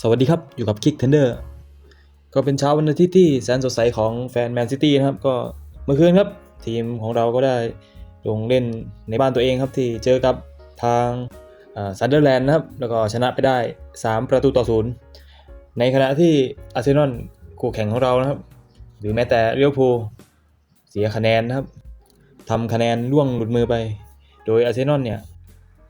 สวัสดีครับ อยู่กับคิกเทนเดอร์ก็เป็นเช้าวันอาทิตย์ที่แสนสดใสของแฟนแมนซิตี้นะครับ ก็เมื่อคืนครับ ทีมของเราก็ได้ลงเล่นในบ้านตัวเองครับที่เจอกับทางซันเดอร์แลนด์นะครับ แล้วก็ชนะไปได้ 3 ประตูต่อศูนย์ในขณะที่อาร์เซนอลคู่แข่งของเรานะครับ หรือแม้แต่เรียวพูเสียคะแนนนะครับทำคะแนนล่วงหลุดมือไป โดยอาร์เซนอลเนี่ย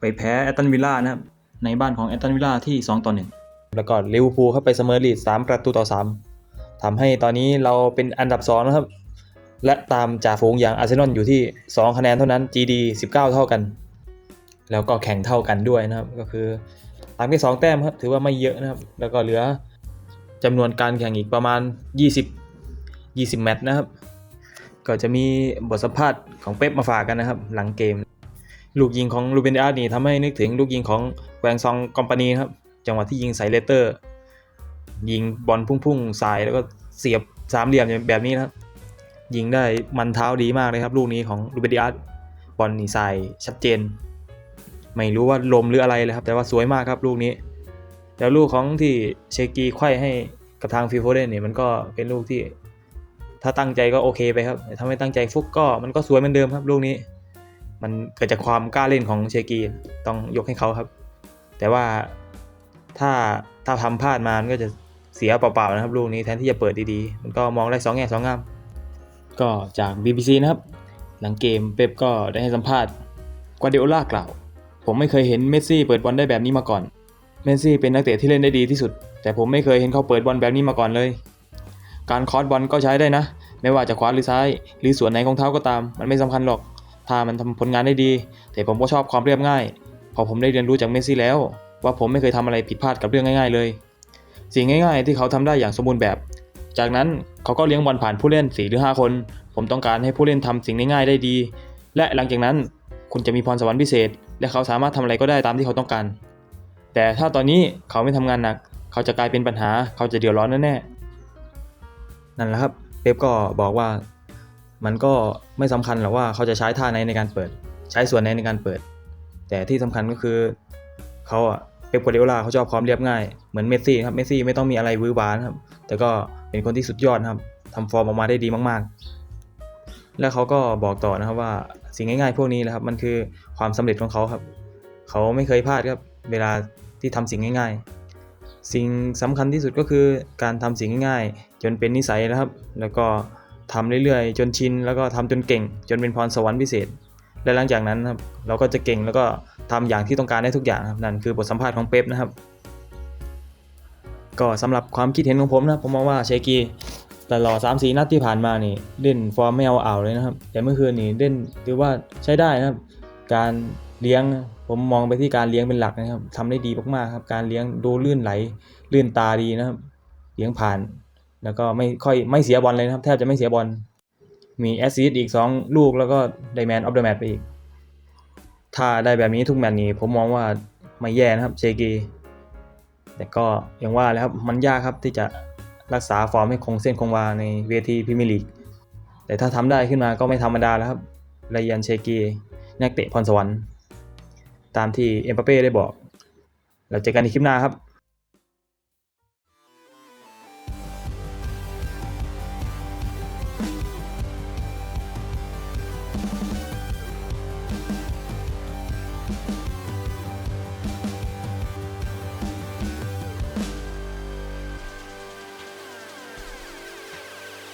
ไปแพ้แอตตันวิลล่านะครับในบ้านของแอตตันวิลล่าที่ 2 ต่อ1 แล้วก็ลิเวอร์พูลเข้าไปเสมอลีด3ประตูต่อ3ทำให้ตอนนี้เราเป็นอันดับ2นะครับ และตามจ่าฝูงอย่างอาร์เซนอลอยู่ที่ 2 คะแนนเท่านั้น GD 19 เท่ากัน แล้วก็แข่งเท่ากันด้วยนะครับ ก็คือตามที่2แต้มครับ ถือว่าไม่เยอะนะครับ แล้วก็เหลือจำนวนการแข่งอีกประมาณ 20 20 แมตช์นะครับ ก็จะมีบทสัมภาษณ์ของเป๊ปมาฝากกันนะครับ หลังเกม ลูกยิงของลูเบนเดอาร์นี่ทำให้นึกถึงลูกยิงของแวงซองกอมปานีครับ จังหวะที่ยิงใส่เลสเตอร์ ยิงบอลพุ่งๆสายแล้วก็เสียบสามเหลี่ยมแบบนี้นะครับ ยิงได้มันเท้าดีมากเลยครับ ลูกนี้ของลูเบนเดอาร์บอลนี่ใส่ชัดเจน ไม่รู้ว่าลมหรืออะไรเลยครับ แต่ว่าสวยมากครับลูกนี้ แล้วลูกของที่เชกีไขว้ให้กับทางฟิโฟเดนเนี่ยมันก็เป็นลูกที่ ถ้าตั้งใจก็โอเคไปครับแต่ถ้าไม่ตั้งใจฟุกก็มันก็สวยเหมือนเดิมครับ ลูกนี้ มันเกิดจากความกล้าเล่นของเชกีต้องยกให้เขาครับ แต่ว่า ถ้าถ้าทำพลาดมามันก็จะเสียเปล่าๆนะครับลูกนี้แทนที่จะเปิดดีๆ มันก็มองได้สองแง่สองงาม ก็จาก BBC นะครับ หลังเกมเป๊ปก็ได้ให้สัมภาษณ์กวาเดโอล่ากล่าว ผมไม่เคยเห็นเมสซี่เปิดบอลได้แบบนี้มาก่อน เมสซี่เป็นนักเตะที่เล่นได้ดีที่สุด แต่ผมไม่เคยเห็นเขาเปิดบอลแบบนี้มาก่อนเลย การคอร์สบอลก็ใช้ได้นะ ไม่ว่าจะขวาหรือซ้าย หรือส่วนไหนของเท้าก็ตาม มันไม่สำคัญหรอก ถ้ามันทำผลงานได้ดี แต่ผมก็ชอบความเรียบง่าย พอผมได้เรียนรู้จากเมสซี่แล้ว ว่าผมไม่เคยทำอะไรผิดพลาดกับเรื่องง่าย ๆ เลย สิ่งง่าย ๆ ที่เขาทำได้อย่างสมบูรณ์แบบ จากนั้นเขาก็เลี้ยงบอลผ่านผู้เล่น4หรือ5คน ผมต้องการให้ผู้เล่นทำสิ่งง่ายๆได้ดี และหลังจากนั้นคุณจะมีพรสวรรค์พิเศษ และเขาสามารถทำอะไรก็ได้ตามที่เขาต้องการ แต่ถ้าตอนนี้เขาไม่ทำงานหนัก เขาจะกลายเป็นปัญหา เขาจะเดือดร้อนแน่ๆนั่นแหละครับเป๊ปก็บอกว่ามันก็ไม่สำคัญหรอกว่าเขาจะใช้ท่าไหนในการเปิด ใช้ส่วนไหนในการเปิด แต่ที่สำคัญก็คือเขาอะ ป๊ปกัวเดโอลาเขาชอบความเรียบง่าย เหมือนเมสซี่ครับ เมสซี่ไม่ต้องมีอะไรวื้อหวานะครับ แต่ก็เป็นคนที่สุดยอดครับทำฟอร์มออกมาได้ดีมากๆ แล้วเขาก็บอกต่อนะครับว่าสิ่งง่ายๆ พวกนี้นะครับ มันคือความสำเร็จของเขาครับ เขาไม่เคยพลาดครับ เวลาที่ทำสิ่งง่าย ๆ สิ่งสำคัญที่สุดก็คือการทำสิ่งง่ายๆ จนเป็นนิสัยนะครับ แล้วก็ทำเรื่อยๆ จนชิน แล้วก็ทำจนเก่ง จนเป็นพรสวรรค์พิเศษ และหลังจากนั้นครับเราก็จะเก่งแล้วก็ทำอย่างที่ต้องการได้ทุกอย่างครับนั่นคือบทสัมภาษณ์ของเป๊ปนะครับ ก็สำหรับความคิดเห็นของผมนะผมมองว่าเชกีตลอด3 4นัดที่ผ่านมานี่เล่นฟอร์มไม่เอาเอาเลยนะครับ แต่เมื่อคืนนี่เล่นถือว่าใช้ได้นะครับ การเลี้ยงผมมองไปที่การเลี้ยงเป็นหลักนะครับทำได้ดีมากๆครับการเลี้ยงดูลื่นไหลลื่นตาดีนะครับ เลี้ยงผ่าน แล้วก็ไม่ค่อยไม่เสียบอลเลยนะครับ แทบจะไม่เสียบอล มีแอสซิสต์อีก 2 ลูกแล้วก็ได้แมนออฟเดอะแมตช์ไปอีก ถ้าได้แบบนี้ทุกแมตช์นี้ผมมองว่าไม่แย่นะครับเชกีแต่ก็อย่างว่าแล้วครับมันยากครับที่จะรักษาฟอร์มให้คงเส้นคงวาในเวทีพรีเมียร์ลีกแต่ถ้าทำได้ขึ้นมาก็ไม่ธรรมดาแล้วครับไรยันเชกีนักเตะพรสวรรค์ ตามที่เอ็มปาเป้ได้บอก เราเจอกันในคลิปหน้าครับ